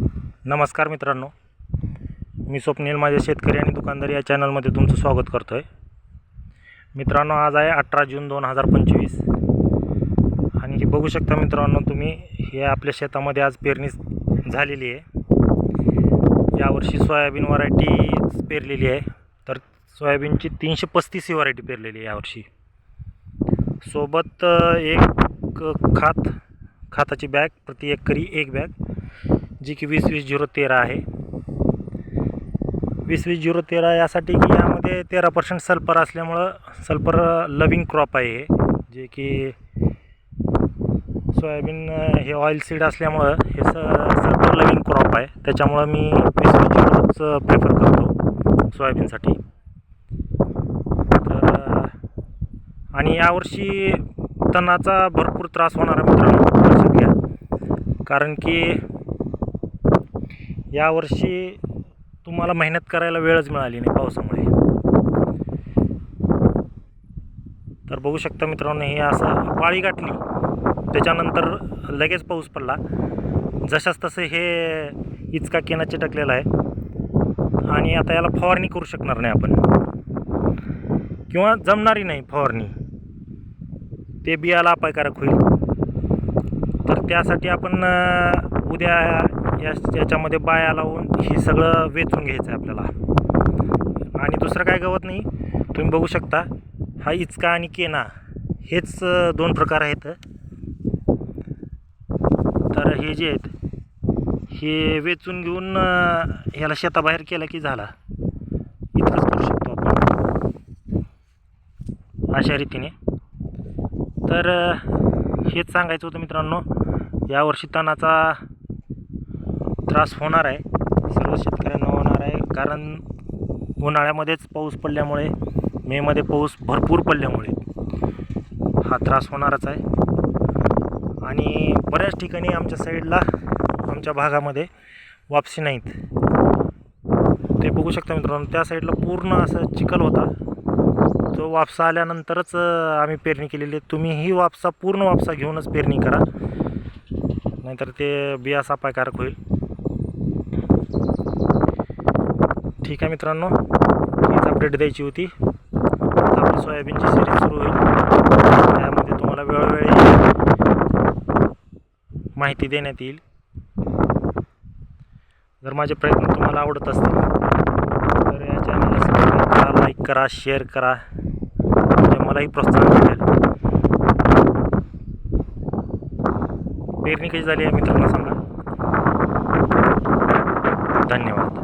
नमस्कार मित्रांनो. मी स्वप्नील माझ्या शेतकरी आणि दुकानदार या चॅनलमध्ये तुमचं स्वागत करतो आहे मित्रांनो आज आहे अठरा जून दोन हजार पंचवीस. आणि हे बघू शकता मित्रांनो तुम्ही हे आपल्या शेतामध्ये आज पेरणी झालेली आहे. यावर्षी सोयाबीन व्हरायटी पेरलेली आहे. तर सोयाबीनची तीनशे पस्तीस ही व्हरायटी पेरलेली आहे यावर्षी. सोबत एक खात खाताची बॅग प्रति एकरी एक बॅग. जी की वीस वीस झिरो तेरा आहे. वीस वीस झिरो तेरा यासाठी की यामध्ये तेरा पर्सेंट सल्फर असल्यामुळं सल्फर लविंग क्रॉप आहे हे. जे की सोयाबीन हे ऑइल सीड असल्यामुळं हे स सल्फर लविंग क्रॉप आहे. त्याच्यामुळं मी वीस वीस झिरोच प्रेफर करतो सोयाबीनसाठी. तर आणि यावर्षी तणाचा भरपूर त्रास होणार आहे मित्रांनो लक्षात घ्या. कारण की यावर्षी तुम्हाला मेहनत करायला वेळच मिळाली नाही पावसामुळे. तर बघू शकता मित्रांनो हे असं पाळी गाठली. त्याच्यानंतर लगेच पाऊस पडला. जशाच तसं हे इचका केना चिटकलेला आहे. आणि आता याला फवारणी करू शकणार नाही आपण. किंवा जमणारी नाही फवारणी. ते बियाला अपायकारक होईल. तर त्यासाठी आपण उद्या या याच्यामध्ये बाया लावून हे सगळं वेचून घ्यायचं आहे आपल्याला. आणि दुसरं काय गवत नाही तुम्ही बघू शकता हा इचका आणि केना हेच दोन प्रकार आहेत. तर हे जे आहेत हे वेचून घेऊन ह्याला शेताबाहेर केलं की झाला. इतकंच करू शकतो आपण. अशा रीतीने. तर हेच सांगायचं होतं मित्रांनो. यावर्षी तणाचा त्रास होणार आहे. सर्व शेतकऱ्यांना होणार आहे. कारण उन्हाळ्यामध्येच पाऊस पडल्यामुळे मेमध्ये पाऊस भरपूर पडल्यामुळे हा त्रास होणारच आहे. आणि बऱ्याच ठिकाणी आमच्या साईडला आमच्या भागामध्ये वापसी नाहीत. ते बघू शकता मित्रांनो त्या साईडला पूर्ण असं चिखल होता. तो वापसा आल्यानंतरच आम्ही पेरणी केलेली आहे. तुम्ही ही वापसा पूर्ण वापसा घेऊनच पेरणी करा. नाहीतर ते बिया अपायकारक होईल. ठीक आहे मित्रांनो हीच अपडेट द्यायची होती. आता आपली सोयाबीनची सिरीज सुरू होईल. त्यामध्ये तुम्हाला वेळोवेळी माहिती देण्यात येईल. जर माझे प्रयत्न तुम्हाला आवडत असतील तर या चॅनलला सबस्क्राईब करा लाईक करा शेअर करा. म्हणजे मलाही प्रोत्साहन मिळेल पेरणी कशी झाली आहे मित्रांना सांगा धन्यवाद